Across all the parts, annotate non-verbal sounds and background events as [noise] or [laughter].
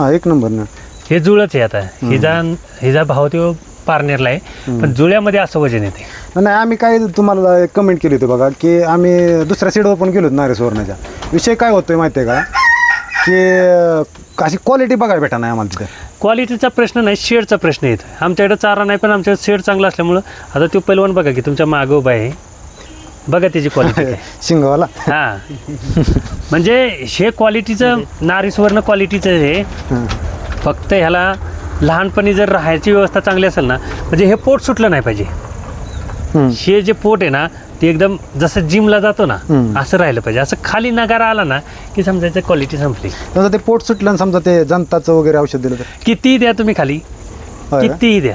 हा एक नंबर ना. हे जुळच आहे आता. हिजा हिजा भाव तो पारनेरला आहे पण जुळ्यामध्ये असं वजन येते. नाही आम्ही काय तुम्हाला कमेंट केली होती बघा की आम्ही दुसऱ्या सीडवर पण गेलो नारे सुवर्णाच्या. विषय काय होतोय माहिती आहे का की अशी क्वालिटी बघायला भेटा नाही आम्हाला तिथे. क्वालिटीचा प्रश्न नाही शेडचा प्रश्न येतो आमच्याकडे चारा नाही पण आमच्याकडे शेड चांगला असल्यामुळं आता तो पैलवान बघा की तुमच्या मागं उभा आहे. बघा त्याची [laughs] क्वालिटी शिंगवाला. हा. म्हणजे हे क्वालिटीचं नारीसवर्ण क्वालिटीचं हे फक्त ह्याला लहानपणी जर राहायची व्यवस्था चांगली असेल ना म्हणजे हे पोट सुटलं नाही पाहिजे. हे जे पोट आहे ना ते एकदम जसं जिमला जातो ना. असं राहिलं पाहिजे. असं खाली नगारा आला ना की समजायचं क्वालिटी संपली. समजा ते पोट सुटलं समजा ते जनताचं वगैरे औषध दिलं तर? कितीही द्या तुम्ही खाली? कितीही द्या?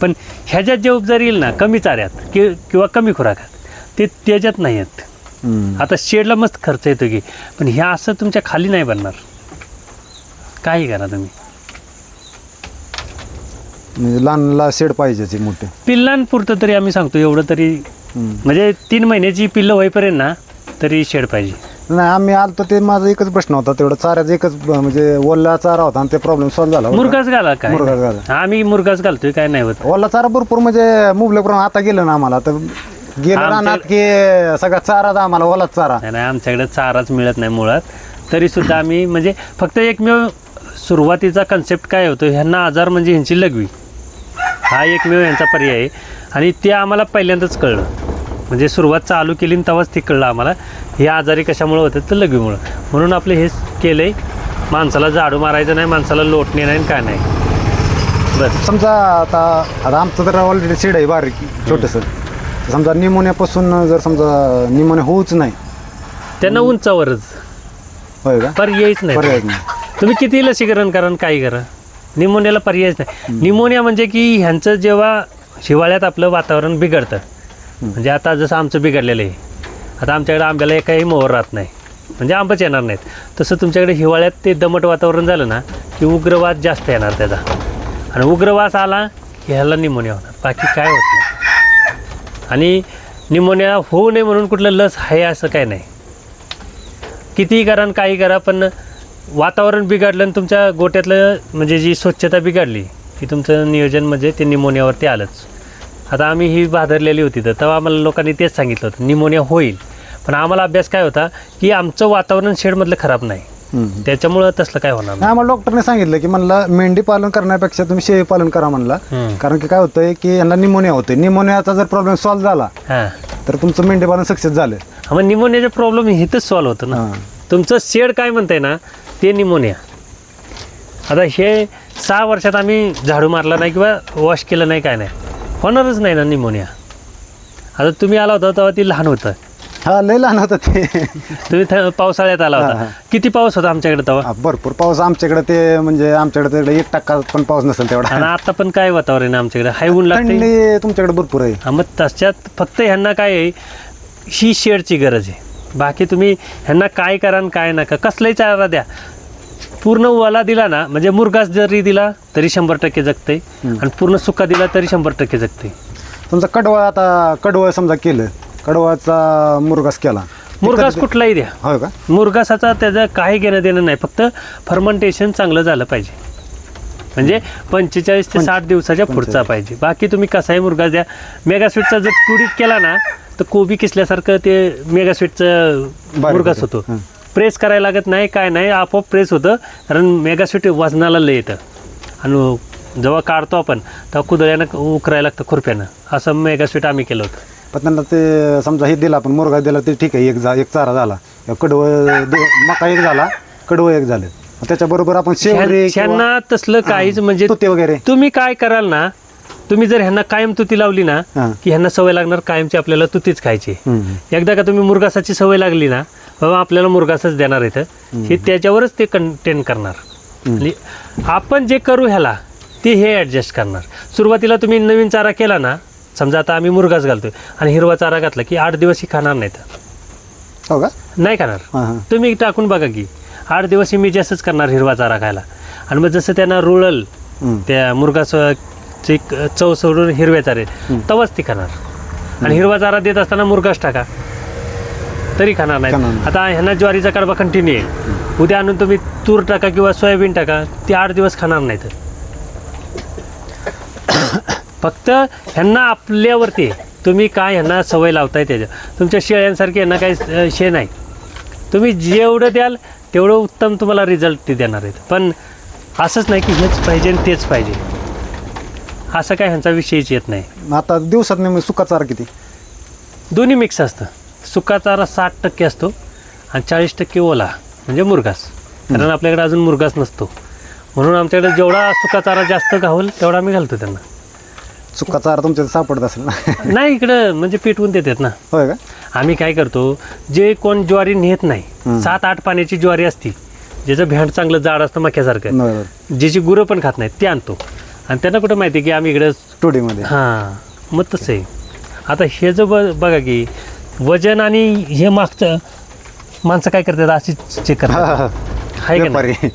पण ह्याच्यात जे उपचार येईल ना कमी चाऱ्यात कि किंवा कमी खुराकात? ते त्याच्यात नाही आहेत. आता शेडला मस्त खर्च येतो की पण ह्या असं तुमच्या खाली नाही बनणार. काही करा तुम्ही. म्हणजे लहानला शेड पाहिजे ते मोठे. पिल्लांपुरतं तरी आम्ही सांगतो एवढं तरी. म्हणजे तीन महिन्याची पिल्लं होईपर्यंत ना तरी शेड पाहिजे. नाही आम्ही आलतो ते माझा एकच प्रश्न होता तेवढा. चाऱ्याचा एकच म्हणजे ओला चारा होता आणि ते प्रॉब्लेम सॉल्व्ह झाला. मुरगाच घाला काय? मुरगास घाला. आम्ही मुरगाच घालतोय काय नाही होत. ओला चारा भरपूर म्हणजे मुबलक प्रमाणात आता गेलं ना आम्हाला. तर गेलं रानात की सगळा चाराच आम्हाला ओलाच चारा. नाही आमच्याकडे चाराच मिळत नाही मुळात. तरी सुद्धा आम्ही म्हणजे फक्त एकमेव सुरुवातीचा कन्सेप्ट काय होतो ह्यांना आजार म्हणजे ह्यांची लघवी. हा एकमेव यांचा पर्याय आहे. आणि ते आम्हाला पहिल्यांदाच कळलं. म्हणजे सुरुवात चालू केली तेव्हाच ते कळलं आम्हाला. हे आजारी कशामुळे होतात? तर लघवीमुळं. म्हणून आपलं हेच केलं आहे माणसाला झाडू मारायचं नाही माणसाला लोटणे नाही काय नाही. बस. समजा आता आता आमचं तर ऑलरेडी शेड आहे बारीक छोटंसं. समजा निमोनियापासून जर समजा निमोनिया होऊच नाही. त्यांना उंचावरच. होय का? पर्यायच नाही. पर्यायच नाही. तुम्ही किती लसीकरण करा आणि काही करा? निमोनियाला पर्यायच नाही. निमोनिया म्हणजे की ह्यांचं जेव्हा हिवाळ्यात आपलं वातावरण बिघडतं. म्हणजे आता जसं आमचं बिघडलेलं आहे. आता आमच्याकडे आंब्याला एकही मोहर राहत नाही. म्हणजे आंबाच येणार नाहीत. तसं तुमच्याकडे हिवाळ्यात ते दमट वातावरण झालं ना की उग्रवास जास्त येणार त्याचा. आणि उग्रवास आला की ह्याला निमोनिया होणार. बाकी काय होत नाही. आणि निमोनिया होऊ नये म्हणून कुठलं लस आहे असं काय नाही. कितीही करा आणि काही करा पण वातावरण बिघडलं आणि तुमच्या गोट्यातलं म्हणजे जी स्वच्छता बिघडली की तुमचं नियोजन म्हणजे ते निमोनियावरती आलंच. आता आम्ही ही भादरलेली होती तर तेव्हा आम्हाला लोकांनी तेच सांगितलं होतं निमोनिया होईल. पण आम्हाला अभ्यास काय होता की आमचं वातावरण शेडमधलं खराब नाही. त्याच्यामुळं तसलं काय होणार नाही. आम्हाला डॉक्टरने सांगितलं की म्हणला मेंढी पालन करण्यापेक्षा तुम्ही शेळी पालन करा म्हणला. हम्म. कारण की काय होतंय की यांना निमोनिया होतोय. निमोनियाचा जर प्रॉब्लेम सॉल्व्ह झाला हां. तर तुमचं मेंढी पालन सक्सेस झालं. मग निमोनियाचा प्रॉब्लेम इथंच सॉल्व्ह होतं ना. हां. तुमचं शेड काय म्हणतंय ना ते निमोनिया. आता हे सहा वर्षात आम्ही झाडू मारला नाही किंवा वॉश केलं नाही काय नाही. होणारच नाही ना निमोनिया. आता तुम्ही आला होता तेव्हा ती लहान होतं. हा लय लहान होतं ते. तुम्ही थ- पावसाळ्यात आला हा, होता. हा. किती पाऊस होता आमच्याकडे तेव्हा? हा, भरपूर पाऊस. आमच्याकडे ते म्हणजे आमच्याकडे तिकडे एक टक्का पण पाऊस नसेल तेवढा. आणि आता पण काय वातावरण आहे आमच्याकडे? हाय ऊन लागते थंडी तुमच्याकडे भरपूर आहे. हा, मग तशात फक्त ह्यांना काय आहे ही शेडची गरज आहे. बाकी तुम्ही ह्यांना काय करा आणि काय नका. कसलाही चारा द्या. पूर्ण ओला दिला ना म्हणजे मुरगास जरी दिला तरी शंभर टक्के जगते आणि पूर्ण सुका दिला तरी शंभर टक्के जगते तुमचा कडवा आता कडवळ समजा केलं कडवाचा मुरगास केला. मुरगास कुठलाही द्या. होय का? मुरगासाचा त्याचं काही घेणं देणं नाही फक्त फर्मंटेशन चांगलं झालं पाहिजे. म्हणजे पंचेचाळीस ते साठ दिवसाच्या पुढचा पाहिजे. बाकी तुम्ही कसाही मुरगास द्या. मेगास्वीटचा जर तुरीत केला ना तर कोबी किसल्यासारखं ते मेगास्वीटचं मुरगास होतं. हं. प्रेस करायला लागत नाही काय नाही आपोआप प्रेस होतं. कारण मेगास्वीट वजनाला लय येतं. आणि जेव्हा काढतो आपण तेव्हा कुदळ्यानं उकरायला लागतं खुरप्यानं. असं मेगास्वीट आम्ही केलं होतं. पण त्यांना ते समजा हे दिला आपण मुरगा दिला ते ठीक आहे एक जा एक चारा झाला. कडवळ दो- मका एक झाला कडवळ एक झालं. त्याच्याबरोबर आपण शेवरे ह्यांना तसलं काहीच म्हणजे तुते वगैरे. तुम्ही काय कराल ना तुम्ही जर ह्यांना कायम तुती लावली ना हां. की ह्यांना सवय लागणार कायमची आपल्याला तुतीच खायची. हम्म. एकदा का तुम्ही मुरगासाची सवय लागली ना बाबा आपल्याला मुरगासच देणार इथं हे त्याच्यावरच ते कंटेन करणार. आणि आपण जे करू ह्याला ते हे ॲडजस्ट करणार. सुरुवातीला तुम्ही नवीन चारा केला ना समजा आता आम्ही मुरगास घालतोय आणि हिरवा चारा घातला की आठ दिवस ही खाणार नाहीत. हो का? नाही खाणार. तुम्ही टाकून बघा की आठ दिवस मी जास्तच करणार हिरवा चारा खायला. आणि मग जसं त्यांना रुळल. त्या मुरगाची चव सोडून हिरव्या चारे तवाच ती खाणार. आणि हिरवा चारा देत असताना मुरगास टाका. तरी खाणार नाही. आता ह्यांना ज्वारीचा कडबा कंटिन्यू आहे. उद्या आणून तुम्ही तूर टाका किंवा सोयाबीन टाका ते आठ दिवस खाणार नाहीत. फक्त ह्यांना आपल्यावरती. तुम्ही काय ह्यांना सवय लावताय त्याच्या. तुमच्या शेळ्यांसारखी यांना काही शे नाही. तुम्ही जेवढं द्याल तेवढं उत्तम तुम्हाला रिझल्ट ते देणार आहेत. पण असंच नाही की हेच पाहिजे आणि तेच पाहिजे. असं काय ह्यांचा विषयच येत नाही. आता दिवसात नेहमी सुका चारा किती? दोन्ही मिक्स असतं. सुका चारा साठ टक्के असतो आणि चाळीस टक्के ओला म्हणजे मुरघास. कारण आपल्याकडे अजून मुरघास नसतो. म्हणून आमच्याकडे जेवढा सुका चारा जास्त घावल तेवढा आम्ही घालतो त्यांना. सुका चारा तुमच्या इथं सापडत असेल ना? [laughs] नाही इकडं म्हणजे पेटवून देतात ना. होय का? आम्ही काय करतो जे कोण ज्वारी नेत नाही. सात आठ पाण्याची ज्वारी असती ज्याचं भेंड चांगलं जाड असतं मक्यासारखं बरोबर ज्याची गुरं पण खात नाहीत ते आणतो. आणि त्यांना कुठं माहिती की आम्ही इकडं टोडीमध्ये हां मग तसं आहे. आता हे ब बघा की वजन आणि हे मागचं माणसं काय करतात अशी चेक हा, करतात हा. का व्यापारी. नाही?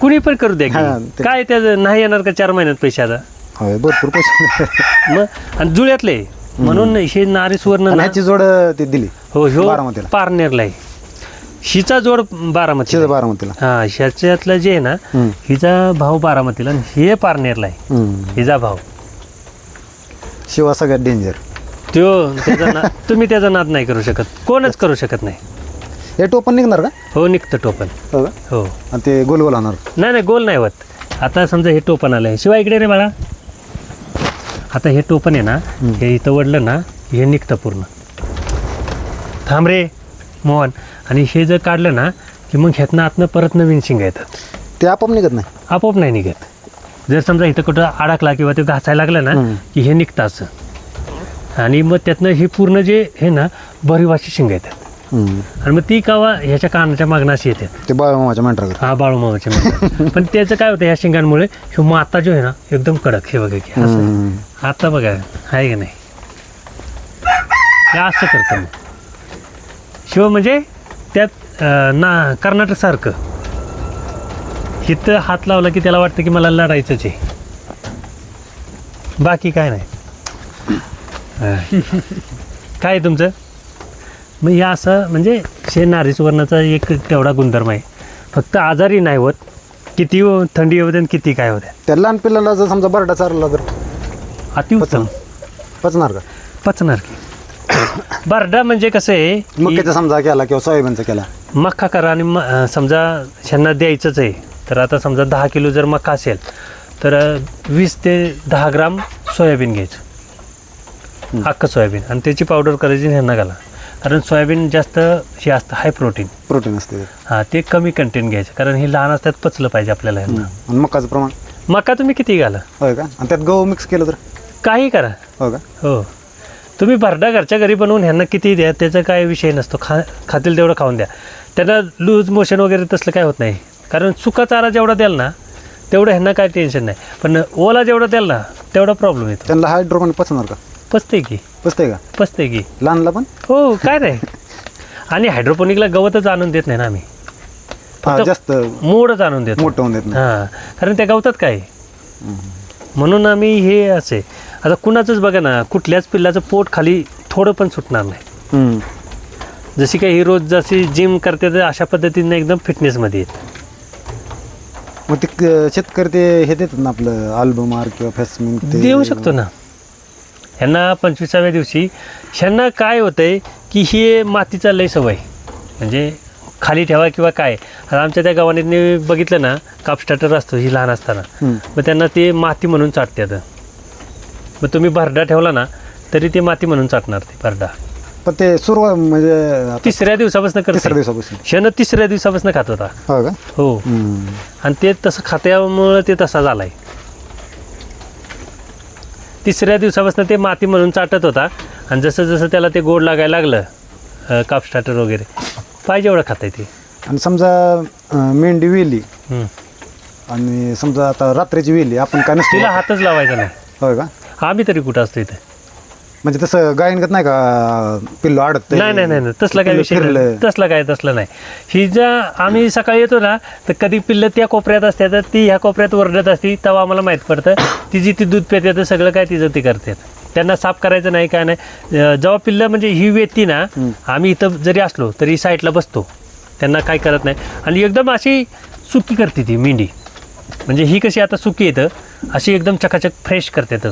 कुणी पण करू द्या हां, ते- काय त्याचं नाही येणार का चार महिन्यात पैसे आता? होय भरपूर पैसे [laughs] मग आणि जुळ्यातले म्हणून हे नारी सुवर्ण आणि ना- ह्याची जोड ती दिली हो ह्यो बारामतीला. पारनेरला आहे. हिचा जोड बारामती बारामतीला. हा ह्याच्यातलं जे आहे ना हम्म. हिचा भाऊ बारामतीला आणि हे पारनेरला आहे. हम्म. हिचा भाऊ शिवा सगळ्यात डेंजर. तो त्याचा ना [laughs] तुम्ही त्याचा नाद नाही करू शकत. कोणच करू शकत नाही. हे टोपण निघणार का? हो निघतं टोपण. हो का? हो. आणि ते गोल गोल होणार नाही नाही गोल नाही होत. आता समजा हे टोपण आलं आहे शिवाय इकडे रे बाळा. आता हे टोपण आहे ना हे इथं वडलं ना हे निघतं पूर्ण. थांब रे मोहन. आणि हे जर काढलं ना की मग ह्यातनं आतनं परत नवीन शिंगा येतात. ते आपोआप निघत नाही. आपोआप नाही निघत. जर समजा इथं कुठं अडकला किंवा ते घासायला लागलं ना. की हे निघतं असं. आणि मग त्यातनं हे पूर्ण जे हे ना भरीवाशी शिंगा येतात. आणि मग ती कावा ह्याच्या कानाच्या मागणं अशी येतात ते बाळमामाच्या मेंढरा हा बाळूमामाचे म्हणतात पण त्याचं काय होतं ह्या शिंगांमुळे ह्यो माता जो आहे ना एकदम कडक हे बघा की असं. आता बघा आहे का नाही? हे असं करतं मग. शिव म्हणजे त्यात अं, ना कर्नाटकसारखं इथं हात लावला की त्याला वाटतं की मला लढायचंच आहे. बाकी काय नाही. हा. काय आहे तुमचं? मग हे असं म्हणजे शे नारी सुवर्णाचा एक तेवढा गुणधर्म आहे. फक्त आजारी नाही होत किती हो- थंडी होते आणि किती काय होते. त्या लहान पिल्लाला जर समजा बरडा चारला तर? अतिउत्तम पचणार का? पचणार की. बारडा म्हणजे कसं आहे की मक्याचा समजा केला किंवा सोयाबीनचा केला? मक्का करा आणि म- अं, समजा ह्यांना द्यायचंच आहे. तर आता समजा दहा किलो जर मक्का असेल तर अं, वीस ते दहा ग्राम सोयाबीन घ्यायचं. अख्खं सोयाबीन. आणि त्याची पावडर करायची ह्यांना घाला. कारण सोयाबीन जास्त हे असतं हाय प्रोटीन प्रोटीन असते. हां ते कमी कंटेंट घ्यायचं. कारण हे लहान असतात पचलं पाहिजे आपल्याला ह्यांना. आणि मकाचं प्रमाण? मका तुम्ही किती घाला? होय का? आणि त्यात गहू मिक्स केलं तर? काही करा. हो का? हो. तुम्ही भरडा घरच्या घरी बनवून ह्यांना किती द्या त्याचा काय विषय नसतो. खा खातील तेवढं खाऊन द्या. त्यांना लूज मोशन वगैरे तसलं काय होत नाही. कारण सुका चारा जेवढा द्याल ना तेवढं ह्यांना काय टेन्शन नाही. पण ओला जेवढा द्याल ना तेवढा प्रॉब्लेम येतो. त्यांना हायड्रोपण पचणार का? पचते की. पचते का? पचते की. लहानला पण? हो काय नाही आणि हायड्रोपोनिकला गवतच आणून देत नाही ना आम्ही. हा फक्त जास्त मोडच आणून देतो. मोठं होऊन देत नाही. हां कारण त्या गवतात काय? म्हणून आम्ही हे असे आता कुणाचंच बघा ना कुठल्याच पिल्लाचं पोट खाली थोडं पण सुटणार नाही. हम्म. जशी काही ही रोज जशी जिम करते तर अशा पद्धतीने एकदम फिटनेसमध्ये येत. मग ते क- शेतकरी ते हे देतात ना आपलं अल्बमार किंवा फेसमिन देऊ शकतो ना. ह्यांना पंचवीसाव्या दिवशी ह्यांना काय होतंय की हे मातीचा लय सवय. म्हणजे खाली ठेवा किंवा काय. आमच्या त्या गावाने बघितलं ना काप स्टार्टर असतो ही लहान असताना. मग त्यांना ते माती म्हणून चाटतात मग तुम्ही भरडा ठेवला ना तरी ते माती म्हणून चाटणार ते भरडा. पण ते सुरुवात म्हणजे तिसऱ्या दिवसापासून तिसऱ्या दिवसापासून. क्षण तिसऱ्या दिवसापासून खात होता. हो हो. आणि ते तसं खात्यामुळं ते तसा झालाय. तिसऱ्या दिवसापासून ते माती म्हणून चाटत होता. आणि जसं जसं त्याला ते गोड लागायला लागलं काप स्टार्टर वगैरे पाहिजे एवढं खाताय ते. आणि समजा मेंढी वेली. आणि समजा आता रात्रीची वेली आपण काय नसतो तिला हातच लावायचा नाही. होय का? आम्ही तरी कुठं असतो इथे? म्हणजे तसं गायनगत नाही का पिल्लो अडत नाही नाही नाही नाही. तसला काय विषय नाही. तसला काय तसलं नाही. ही ज्या आम्ही सकाळी येतो ना तर कधी पिल्लं त्या कोपऱ्यात असतात तर ती ह्या कोपऱ्यात ओरडत असती तेव्हा आम्हाला माहीत पडतं ती जी ती दूध पिते तर सगळं काय तिचं ती करतात. त्यांना साफ करायचं नाही काय नाही. अं, जेव्हा पिल्लं म्हणजे ही वेती ना आम्ही इथं जरी असलो तरी साईडला बसतो. त्यांना काय करत नाही. आणि एकदम अशी सुकी करते ती मेंढी. म्हणजे ही कशी आता सुकी येतं अशी एकदम चकाचक फ्रेश करते तर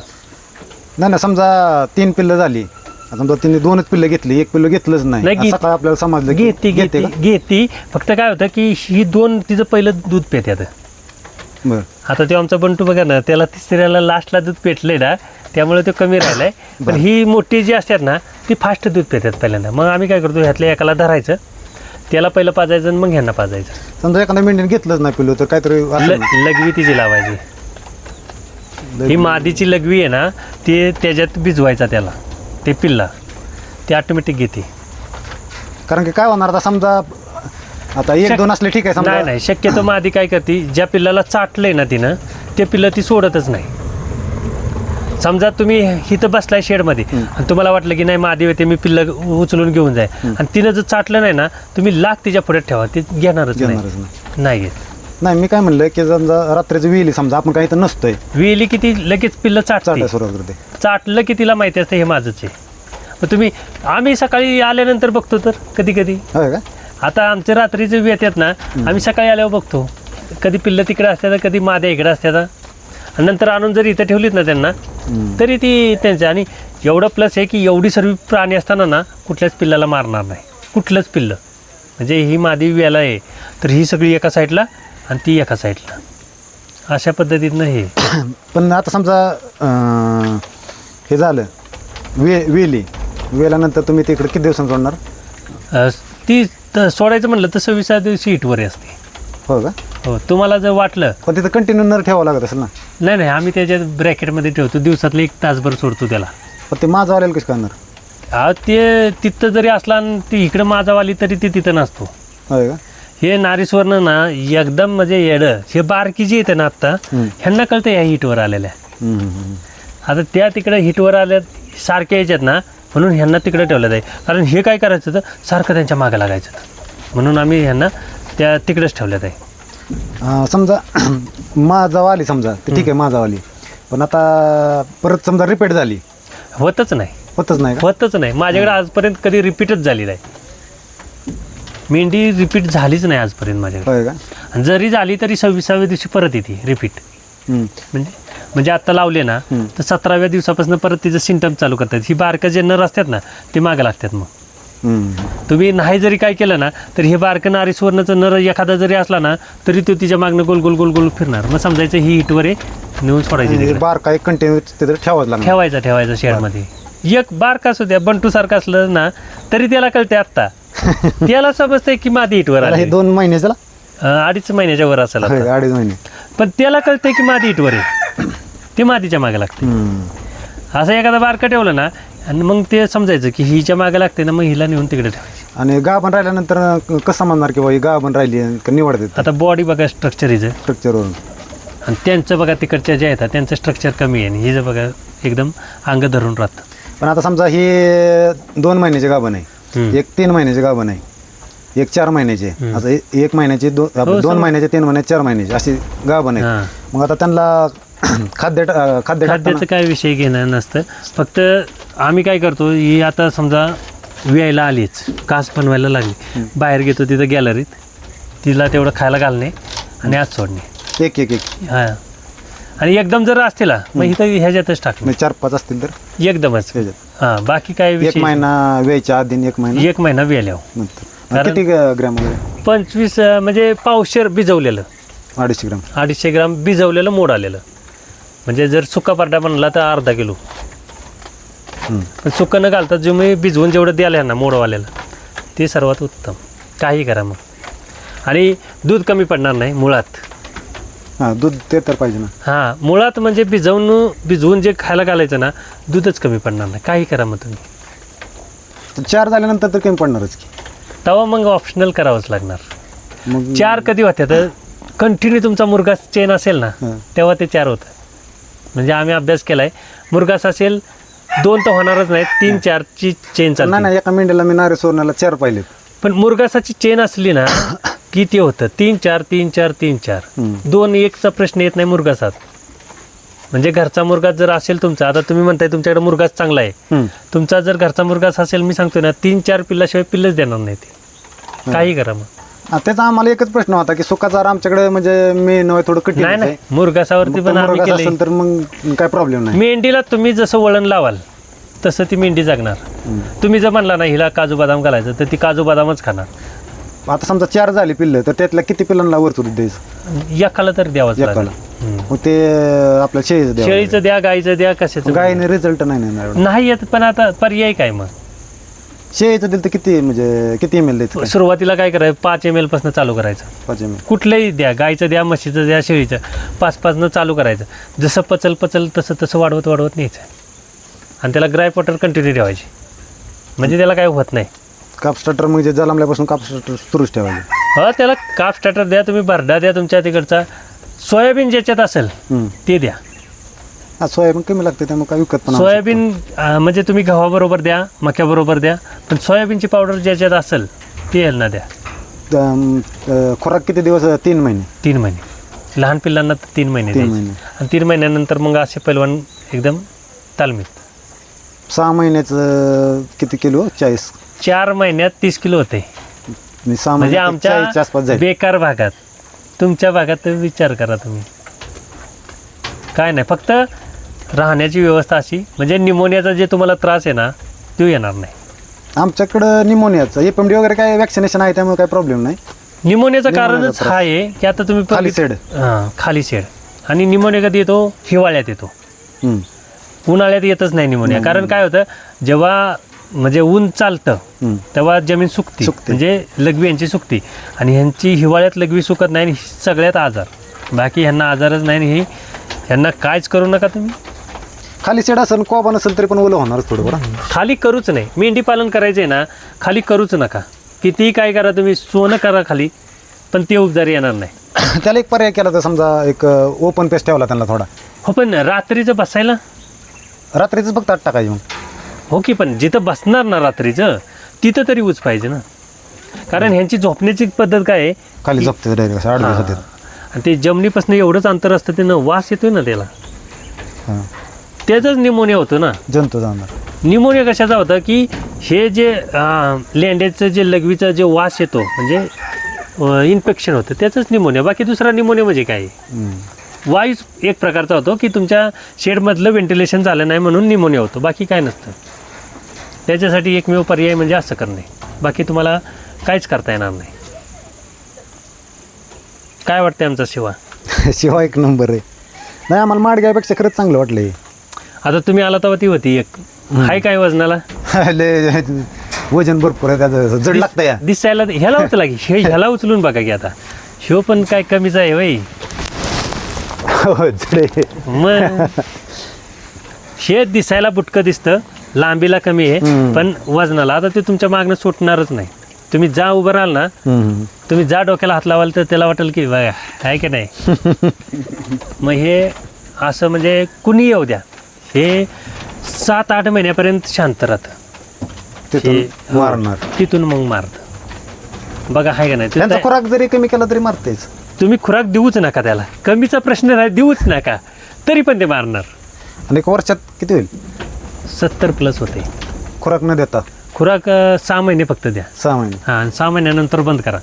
नाही ना समजा तीन पिल्लं झाली. आता समजा तिने दोनच पिल्लं घेतली एक पिल्लं घेतलंच नाही. नाही, घेत- आपल्याला समजलं की घेते घेते का? घेते. फक्त काय होतं की ही दोन तिचं पहिलं दूध पेत्यात बरं. आता तो आमचा बंटू बघा ना त्याला तिसऱ्याला लास्टला दूध पेटलंय ना त्यामुळे तो कमी राहिलाय. पण ही मोठी जी असतात ना ती फास्ट दूध पेतात पहिल्यांदा. मग आम्ही काय करतो ह्यातल्या एकाला धरायचं. त्याला पहिलं पाजायचं आणि मग ह्यांना पाजायचं. समजा एखाद्या मेंढीने घेतलंच नाही पिल्लं तर काहीतरी असेल ल- ना. लघवी तिची लावायची. ही मादीची लघवी आहे ना ते त्याच्यात भिजवायचा त्याला ते पिल्ला. ते ऑटोमॅटिक घेते. कारण की काय होणार आता समजा आता एक शक- दोन असले ठीक आहे समजा. नाही नाही शक्यतो मादी काय करते ज्या पिल्लाला चाटलंय ना तिनं ते पिल्लं ती सोडतच नाही. समजा तुम्ही इथं बसलाय शेडमध्ये आणि तुम्हाला वाटलं की नाही मादी होते मी पिल्लं उचलून घेऊन जाय. आणि तिनं जर चाटलं नाही ना तुम्ही लाख तिच्या पुढे ठेवा ते घेणारच घेणारच नाही. नाही. नाही घेत. नाही मी काय म्हणलं की समजा रात्रीचं विहिली समजा आपण काही तर नसतोय. विहिली की ती लगेच पिल्लं चाटते. चाटाय सुरुवात करते चाटलं की तिला माहिती असतं हे माझंच आहे. मग तुम्ही आम्ही सकाळी आल्यानंतर बघतो तर कधी कधी. होय का? आता आमचे रात्रीचे वेत आहेत ना आम्ही सकाळी आल्यावर बघतो. कधी पिल्लं तिकडे असतात कधी माद्या इकडे असतात. आणि नंतर आणून जर इथं ठेवलीत ना त्यांना तरी ती त्यांचं. आणि एवढं प्लस आहे की एवढी सर्व प्राणी असताना ना कुठल्याच पिल्लाला मारणार नाही. कुठलंच पिल्लं. म्हणजे ही मादी वेला आहे. तर ही सगळी एका साईडला आणि ती एका साईडला. अशा पद्धतीनं हे. [coughs] पण आता समजा अं, हे झालं. वे वेली. वेल्यानंतर तुम्ही तिकडे किती दिवसांनी सोडणार? अ, ती त- सोडायचं म्हणलं तर सव्वीसाव्या दिवशी हिटवर असते. हो का? हो तुम्हाला जर वाटलं. पण तिथं कंटिन्यू नर ठेवावं लागत असेल ना? नाही नाही आम्ही त्याच्यात ब्रॅकेटमध्ये ठेवतो. दिवसातलं एक तासभर सोडतो त्याला. पण ते माझं आलेलं कसं करणार? अहो, ते तिथं जरी असला आणि ती इकडं माझावाली तरी ते तिथं नसतो. होय का? हे नारीस्वरनं ना एकदम म्हणजे येडं. हे बारकी जी येते ना आत्ता. ह्यांना कळतं या हिटवर आलेल्या. आता त्या तिकडे हिटवर आल्या सारख्या यायच्यात ना म्हणून ह्यांना तिकडे ठेवलं जाईल. कारण हे काय करायचं तर सारखं त्यांच्या मागं लागायचं म्हणून आम्ही ह्यांना त्या तिकडेच ठेवल्यात आहे. समजा [clears throat] माझावाली समजा ते ठीक आहे माझावाली पण आता परत समजा रिपीट झाली. होतच नाही. होतच नाही होतच नाही. माझ्याकडे आजपर्यंत कधी रिपीटच झाली नाही. मेंढी रिपीट झालीच नाही आजपर्यंत माझ्याकडे. होय का? आणि जरी झाली तरी सव्वीसाव्या दिवशी परत येते रिपीट हम्म. म्हणजे म्हणजे आत्ता लावले ना हम्म. तर सतराव्या दिवसापासून परत तिचं सिमटम चालू करतात. ही बारकं जे नर असतात ना ते मागं लागतात मग. हम्म. तुम्ही नाही जरी काय केलं ना तर हे बारकं नारी सुवर्णाचं नर एखादा जरी असला ना तरी तो तिच्या मागणं गोल गोल गोल गोल फिरणार. मग समजायचं ही हिटवर आहे नेऊन सोडायची म्हणजे तिकडे. बारका एक कंटिन्यू तिथं लागणार. ठेवायचा ठेवायचा शेडमध्ये. एक बारका असू द्या बंटू सारखं असलं ना तरी त्याला कळते आत्ता. [laughs] त्याला समजतंय की मादी हिटवर त्याला हे आली दोन महिन्याला अं, अडीच महिन्याच्या वर असेल आता. अडीच महिने. पण त्याला कळतंय की मादी हिटवर आहे. ते मादीच्या मागे लागते हम्म. असं एखादा बारका ठेवलं ना आणि मग ते समजायचं की हिच्या मागे लागते ना मग हिला नेऊन तिकडे ठेवायची. आणि गाभण राहिल्यानंतर कसं म्हणणार की बाबा ही गाभण राहिली आहे, का निवडतात आता बॉडी बघा स्ट्रक्चर हिचं. स्ट्रक्चरवरून आणि त्यांचं बघा तिकडच्या ज्या येतात त्यांचं स्ट्रक्चर कमी आहे. आणि हिचं बघा एकदम अंग धरून राहतं. पण आता समजा हे दोन महिन्याचे गाभण आहे. एक तीन महिन्याचे गाभण आहे. एक चार महिन्याचे ए- एक महिन्याचे हो, दोन समज- महिन्याचे तीन महिन्याचे चार महिन्याचे अशी गाभण. आहे. मग आता त्यांना [clears throat] खाद्य खाद्य खाद्याचं काय विषय घेणं नसतं. फक्त आम्ही काय करतो ही आता समजा व्यायला आलीच कास बनवायला लागली. बाहेर घेतो तिथं गॅलरीत. तिला तेवढं खायला घालणे आणि आज सोडणे. एक एक एक. हां. आणि एकदम जर असतील मग इथं ह्याच्यातच टाकणे. म्हणजे चार पाच असतील तर? एकदमच. हां बाकी काय एक विषय महिना वेळच्या आधी एक महिना? एक महिना नंतर. कारण- किती ग- ग्रॅम वगैरे? पंचवीस अं, म्हणजे पावशेर भिजवलेलं. अडीचशे ग्रॅम. अडीचशे ग्राम भिजवलेलं मोड आलेलं. म्हणजे जर सुका पारडा बनला तर अर्धा किलो. हम्म. पण सुकं न घालता जे मी भिजवून जेवढं द्यायला ना मोडवाल्याला ते सर्वात उत्तम. काही करा मग. आणि दूध कमी पडणार नाही मुळात. हां दूध ते तर पाहिजे ना. हां मुळात म्हणजे भिजवून भिजवून जे खायला घालायचं ना दूधच कमी पडणार नाही. काही करा मग तुम्ही. तर चार झाल्यानंतर तर कमी पडणारच की. तेव्हा मग ऑप्शनल करावंच लागणार. मग चार कधी होत्या? तर कंटिन्यू तुमचा मुरगास चेन असेल ना हां. तेव्हा ते चार होतं. म्हणजे आम्ही अभ्यास केलाय. मुरगास असेल दोन तर होणारच नाही तीन चारची चेन नाही चालते. नाही एका मेंढ्याला मी नारे सोडण्याला चार पाहिलेत पण मुरगासाची चेन असली ना की ते होतं? तीन चार तीन चार तीन चार. दोन एकचा प्रश्न येत नाही मुरगासात म्हणजे घरचा मुरगास जर असेल तुमचा आता तुम्ही म्हणताय तुमच्याकडे मुरगास चांगला आहे. तुमचा जर घरचा मुरगास असेल मी सांगतो ना तीन चार पिल्लाशिवाय पिल्लच देणार नाही ते. काही करा मग. त्याचा आम्हाला एकच प्रश्न होता की सुकाचार आमच्याकडे म्हणजे मी नव्हे थोडं कठीण नाही मुरगासावरती पण आम्ही. असेल तर मग काय प्रॉब्लेम नाही. मेंढीला तुम्ही जसं वळण लावाल तसं ती मेंढी जगणार. तुम्ही जर म्हणला ना हिला काजू बदाम घालायचं तर ती काजू बदामच खाणार. आता समजा चार झाली पिल्लं तर त्यातल्या किती पिल्लांना वरतूर द्यायचं? एकाला तर द्यावंच एकाला. लागेल. मग ते आपल्या शेळीचं द्यावं शेळीचं द्या गाईचं द्या कशाचं गायने रिझल्ट नाही येणार एवढा. नाही येत पण आता पर्याय काय मग? शेळीचं दिलं तर किती म्हणजे किती एम एल द्यायचं काय? सुरुवातीला काय करायचं? पाच एम एलपासून चालू करायचं. पाच एम कुठलंही द्या गायचं द्या म्हशीचं द्या शेळीचं. पाच पाचनं चालू करायचं. जसं पचल पचल तसं तसं वाढवत वाढवत न्यायचं. आणि त्याला ग्राय वॉटर कंटिन्यू ठेवायची. म्हणजे त्याला काय होत नाही. काप स्टार्टर म्हणजे जलमल्यापासून काप स्टार्टर सुरूच ठेवायचे. हो त्याला काप स्टार्टर द्या तुम्ही भरडा द्या तुमच्या तिकडचा. सोयाबीन ज्याच्यात असेल हम्म. ते द्या. हा सोयाबीन कमी लागते त्यामुळे काय विकत पण आणू सोयाबीन अं, म्हणजे तुम्ही गव्हाबरोबर द्या मक्याबरोबर द्या पण सोयाबीनची पावडर ज्याच्यात असेल ते यांना द्या. शकतो. अं, खुराक किती दिवस तीन महिने? तीन महिने. लहान पिल्लांना तर तीन महिने तीन द्यायचे. महिने. आणि तीन महिन्यानंतर मग असे पैलवान एकदम तालमीत. सहा महिन्याचं किती किलो? चाळीस. चार महिन्यात तीस किलो होते. मी म्हणजे आसपास आमच्या जाईल. बेकार भागात तुमच्या भागात विचार करा तुम्ही. काय नाही फक्त राहण्याची व्यवस्था अशी म्हणजे निमोनियाचा जे तुम्हाला त्रास आहे ना तो येणार नाही. आमच्याकडं निमोनियाचं एफ एम डी वगैरे काय वॅक्सिनेशन आहे त्यामुळे काय प्रॉब्लेम नाही. निमोनियाचं कारणच हा आहे की आता तुम्ही खाली शेड. हां खाली शेड. आणि निमोनिया कधी येतो? हिवाळ्यात येतो. हम्म. उन्हाळ्यात येतच नाही निमोनिया. कारण काय होतं जेव्हा म्हणजे ऊन चालतं. तेव्हा जमीन सुकती. म्हणजे लघवी यांची सुकती. आणि ह्यांची हिवाळ्यात लघवी सुकत नाही आणि सगळ्यात आजार. बाकी ह्यांना आजारच नाही आणि हे ह्यांना कायच करू नका तुम्ही. खाली शेड असेल कोबा नसेल तरी पण ओलं होणारच थोडं बरं. खाली करूच नाही. मेंढी पालन करायचं आहे ना खाली करूच नका. कितीही काय करा तुम्ही सोनं करा खाली पण ते उपजार येणार नाही. [coughs] त्याला एक पर्याय केला तर समजा एक ओपन पेस ठेवला त्यांना थोडा. हो पण रात्रीचं बसायला? रात्रीच फक्त आत टाकायची मग. हो की पण जिथं बसणार ना रात्रीचं तिथं तरी उच पाहिजे ना. कारण ह्यांची झोपण्याची पद्धत काय आहे? खाली झोपते डायरेक्ट आठ. दिवसात आणि ते जमिनीपासून एवढंच अंतर असतं त्यानं वास येतोय ना त्याला. हां. त्याचाच निमोनिया होतो ना. जंतू जाणार. निमोनिया कशाचा होता की हे जे अं, लेंड्याचं जे लघवीचा जे वास येतो म्हणजे इन्फेक्शन होतं त्याचंच निमोनिया. बाकी दुसरा निमोनिया म्हणजे काय? हम्म. वायूच एक प्रकारचा होतो की तुमच्या शेडमधलं व्हेंटिलेशन झालं नाही म्हणून निमोनिया होतो. बाकी काय नसतं. त्याच्यासाठी एकमेव पर्याय म्हणजे असं करणे. बाकी तुम्हाला काहीच करता येणार नाही. काय वाटतंय आमचा शिवा? [laughs] शिवाय एक नंबर आहे. नाही आम्हाला माडग्यापेक्षा खरंच चांगलं वाटलं हे. आता तुम्ही आला तेव्हा ती होती एक. हाय काय वजनाला? [laughs] लय वजन भरपूर आहे त्याचं. जड लागतं या दिसायला ह्याला उचला की. हे ह्याला [laughs] उचलून बघा की आता. शिव पण काय कमीच आहे वय. हो, जड आहे. मग? शेत दिसायला बुटकं दिसतं. लांबीला कमी आहे. पण वजनाला. आता ते तुमच्या मागणं सुटणारच नाही. तुम्ही जा उभं राहाल ना. तुम्ही जा डोक्याला हात लावाल तर त्याला वाटेल की बघा आहे की नाही? [laughs] मग हे असं म्हणजे कुणी येऊ द्या. हे सात आठ महिन्यापर्यंत शांत राहतं. तिथून हो. मारणार. तिथून मग मारत. बघा आहे का नाही? ते- खुराक जरी कमी केला तरी मारतेच. तुम्ही खुराक देऊच नका त्याला. कमीचा प्रश्न नाही देऊच नका. तरी पण ते मारणार. आणि एक वर्षात किती होईल? सत्तर प्लस होते. खुराक न देता? खुराक अं, सहा महिने फक्त द्या. सहा महिने. हां आणि सहा महिन्यानंतर बंद करा.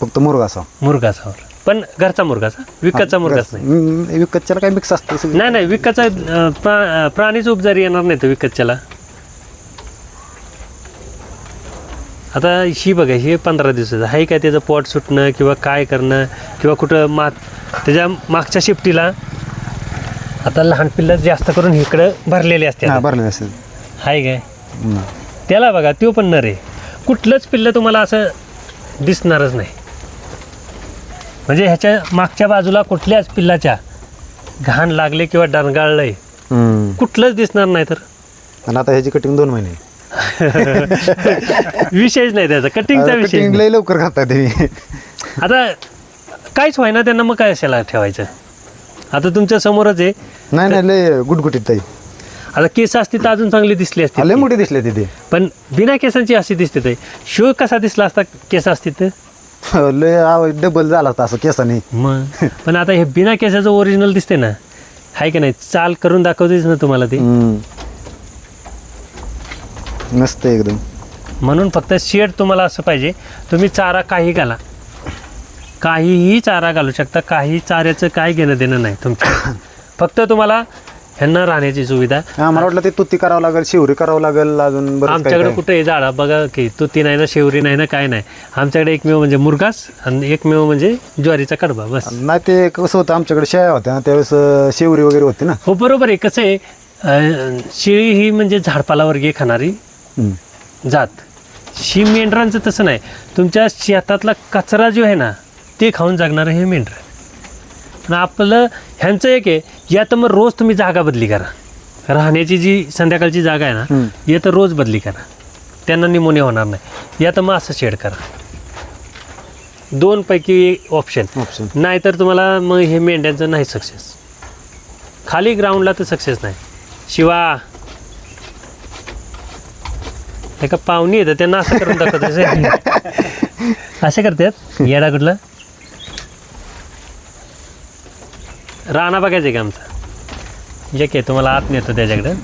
फक्त मुरगा असा? मुरगासावर पण घरचा मुरगाचा विकतचा मुरगाच नाही. नाही विकतच्याला काय मिक्स असतं सगळं. नाही नाही विकतचा अं, प्रा- अं, प्राणीच उपजारी येणार नाही तो विकतच्याला. आता ही बघा हे पंधरा दिवसाचं आहे. काय त्याचं पोट सुटणं किंवा काय करणं किंवा कुठं मात त्याच्या मागच्या शिफ्टीला आता लहान पिल्लं जास्त करून इकडं भरलेले असते हा भरले असेल हाय काय? हम्म. त्याला बघा तो पण नर आहे. कुठलंच पिल्लं तुम्हाला असं दिसणारच नाही. म्हणजे ह्याच्या मागच्या बाजूला कुठल्याच पिल्लाच्या घाण लागले किंवा डरगाळलंय हम्म. कुठलंच दिसणार नाही तर. आणि आता ह्याची कटिंग दोन महिने. [laughs] विषयच नाही त्याचा कटिंगचा विषय कटिंग लय लवकर खातात ते आता काहीच व्हायना त्यांना मग काय असायला ठेवायचं? आता तुमच्या समोरच आहे. नाही नाही लय गुटगुटीत ताई. आता केस असती तर अजून चांगली दिसली असती. लय मोठे दिसले तिथे पण बिना केसांची अशी दिसते ते शिव कसा दिसला असता केस असती तर? [laughs] लय डबल झाला होता असं केसाने. मग? [laughs] पण आता हे बिना केसाचं ओरिजिनल दिसते ना. हाय की नाही? चाल करून दाखवतेच ना तुम्हाला ते. मस्त एकदम. म्हणून फक्त शेड तुम्हाला असं पाहिजे. तुम्ही चारा काही घाला. काहीही चारा घालू शकता काही चाऱ्याचं काय घेणं देणं नाही तुमच्या [coughs] फक्त तुम्हाला ह्यांना राहण्याची सुविधा. हा, मला वाटलं ते तुत्ती करावं लागेल शिवरी करावं लागेल अजून आमच्याकडे. कुठे आहे झाडा बघा की तुती नाही ना शेवरी नाही ना काय नाही. आमच्याकडे एकमेव म्हणजे मुरगास आणि एकमेव म्हणजे ज्वारीचा कडबा बस. नाही ते कसं होतं आमच्याकडे शेळ्या होत्या ना त्यावेळेस अं, शिवरी वगैरे होती ना. हो बरोबर आहे. कसं आहे अं, शेळी ही म्हणजे झाडपालावर्गीय खाणारी हम्म. जात. शी मेंढरांचं तसं नाही. तुमच्या शेतातला कचरा जो आहे ना ते खाऊन जगणारं हे मेंढर आणि आपलं ह्यांचं एक आहे या तर मग रोज तुम्ही जागा बदली करा. राहण्याची जी संध्याकाळची जागा आहे ना. या तर रोज बदली करा. त्यांना निमोनिया होणार नाही. या तर मग असं शेड करा. दोनपैकी एक ऑप्शन ऑप्शन नाहीतर तुम्हाला मग हे मेंढ्यांचं नाही सक्सेस खाली ग्राउंडला तर सक्सेस नाही. शिवा. एका पाहुणी येतं त्यांना असं करून दाखवत [laughs] असे करतात? येडा कुठलं? राणा बघायचं आहे का आमचा? जे के तुम्हाला आत नेतो त्याच्याकडं.